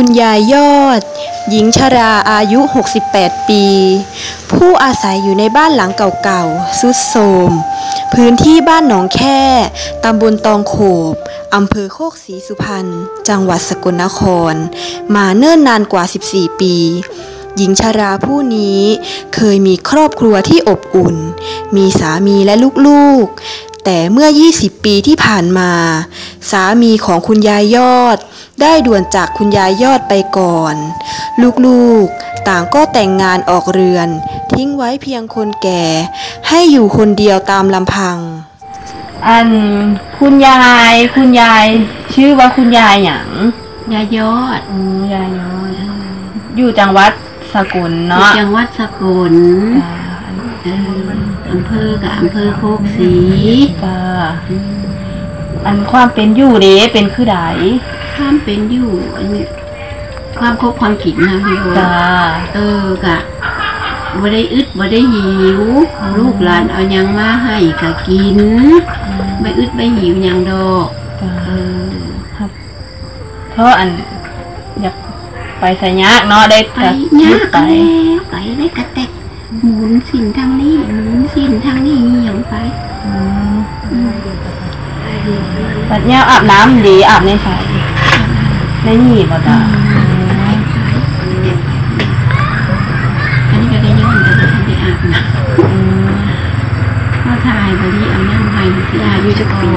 คุณยายยอด หญิงชราอายุ 68 ปี ผู้อาศัยอยู่ในบ้านหลังเก่าๆสุดโทมพื้นที่บ้านหนองแค่ตำบลตองโขบอำเภอโคกศรีสุพรรณจังหวัดสกลนคร มาเนิ่นนานกว่า 14 ปี หญิงชราผู้นี้เคยมีครอบครัวที่อบอุ่น มีสามีและลูกๆ แต่เมื่อ 20 ปีที่ผ่านมา สามีของคุณยายยอด ได้ด่วนจากคุณยายยอดไปก่อน ลูกๆ ต่างก็แต่งงานออกเรือน ทิ้งไว้เพียงคนแก่ ให้อยู่คนเดียวตามลำพัง อันคุณยายคุณยาย ชื่อว่าคุณยายหยังยายอดอืมยายน้อยอยู่จังหวัดสกลอยู่เนาะจังหวัดสกลจ้าเอออำเภอกับอำเภอโคกศรีจ้าอันความเป็นอยู่เด้เป็นคือใด ข้ามเป็นอยู่อันนี้ความคบความขิดนะพี่โอจ้าเออกะบ่ได้อึดบ่ได้หิว ลูกหลานเอาหยังมาให้กะกินไม่อึดไม่หิวหยังดอกจ้าเออเพราะอันอยากไปสยะเนาะได้ไปกะยากไปแล้วไปได้กระแตกหมุนสิ่งทางนี้หมุนสิ่งทางนี้หยังไปอืมอืมปัดยามอาบน้ำดีอาบในสาย ในนี่บ่จ้าอันนี้ก็ได้ย้อนแต่ว่าท่านได้อาบนะอืมมาถ่ายบริเอานั่งไปที่อายุจะปี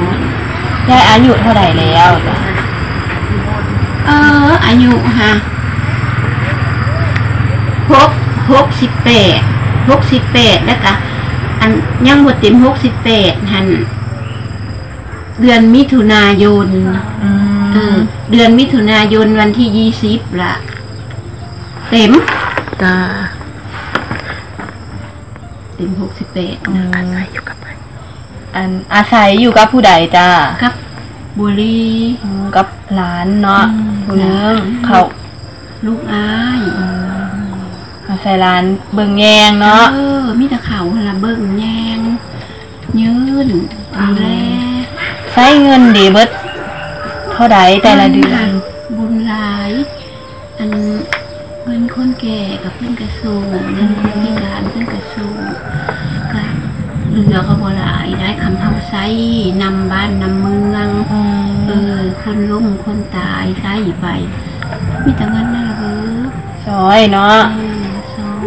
ยายอายุเท่าไหร่แล้วจ้าเออ อายุฮะหกหกสิบแปดหกสิบแปดแล้วก็อันยังหมดเต็มหกสิบแปดหันเดือนมิถุนายนอืม เออ เดือนมิถุนายนวันที่ยี่สิบละเต็มจ้าเต็มหกสิบแปดอันอาศัยอยู่กับผู้ใดจ้าครับ บุรีอืมกับหลานเนาะอืมผู้หนึงหลานเขาลูกอ้ายอาศัยหลานเบิ่งแยงเนาะเออมีแต่เขาหั่นละเบิ่งแยง ยืนดูแลใช้เงินดีเบิดเท่าใดแต่ละเดือน บุญหลาย อันเงินคนแก่กับเพื่อนกระสูงเงินคนพิการเพื่อนกระสูงก็เหลือก็บ่หลายได้คำเฮาใช้นำบ้านนำเมืองเออคนล้มคนตายใช้ไปมีแต่เงินนั่นแหละเออซอยเนาะเออสอง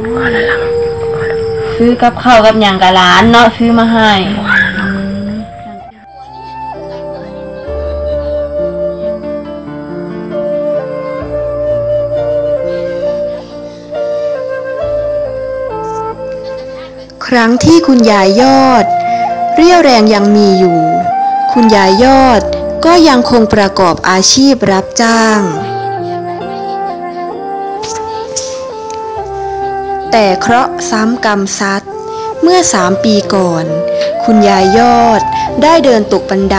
ซื้อกับข้าวกับหยังกับหลานเนาะซื้อมาให้ รั้งที่คุณยายยอด เรี่ยวแรงยังมีอยู่ คุณยายยอดก็ยังคงประกอบอาชีพรับจ้าง แต่เคราะห์ซ้ำกรรมซัดเมื่อสามปีก่อน คุณยายยอดได้เดินตกบันได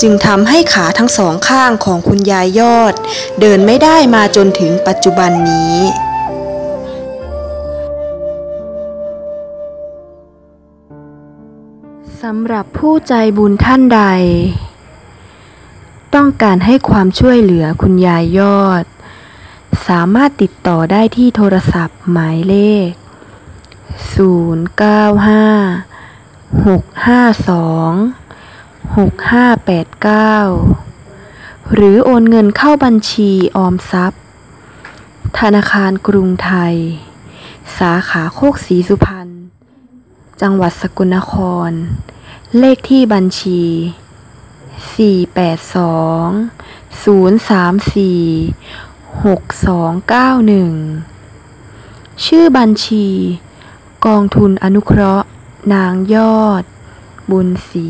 จึงทำให้ขาทั้งสองข้างของคุณยายยอด เดินไม่ได้มาจนถึงปัจจุบันนี้ สำหรับผู้ใจบุญท่านใด ต้องการให้ความช่วยเหลือคุณยายยอด สามารถติดต่อได้ที่โทรศัพท์หมายเลข 095 652 6589 หรือโอนเงินเข้าบัญชีออมทรัพย์ ธนาคารกรุงไทย สาขาโคกศรีสุพรรณจังหวัดสกลนคร เลขที่บัญชี 482 034 6291 ชื่อบัญชี กองทุนอนุเคราะห์ นางยอด บุญศรี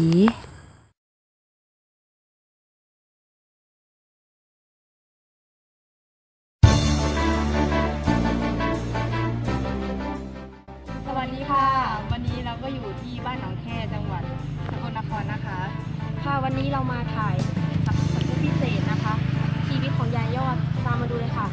วัสดีค่ะ วันนี้เราก็อยู่ที่บ้านหนองแคจังหวัดสกลนครนะคะ ค่ะวันนี้เรามาถ่ายสัตว์พิเศษนะคะ ชีวิตของยายยอดตามมาดูเลยค่ะ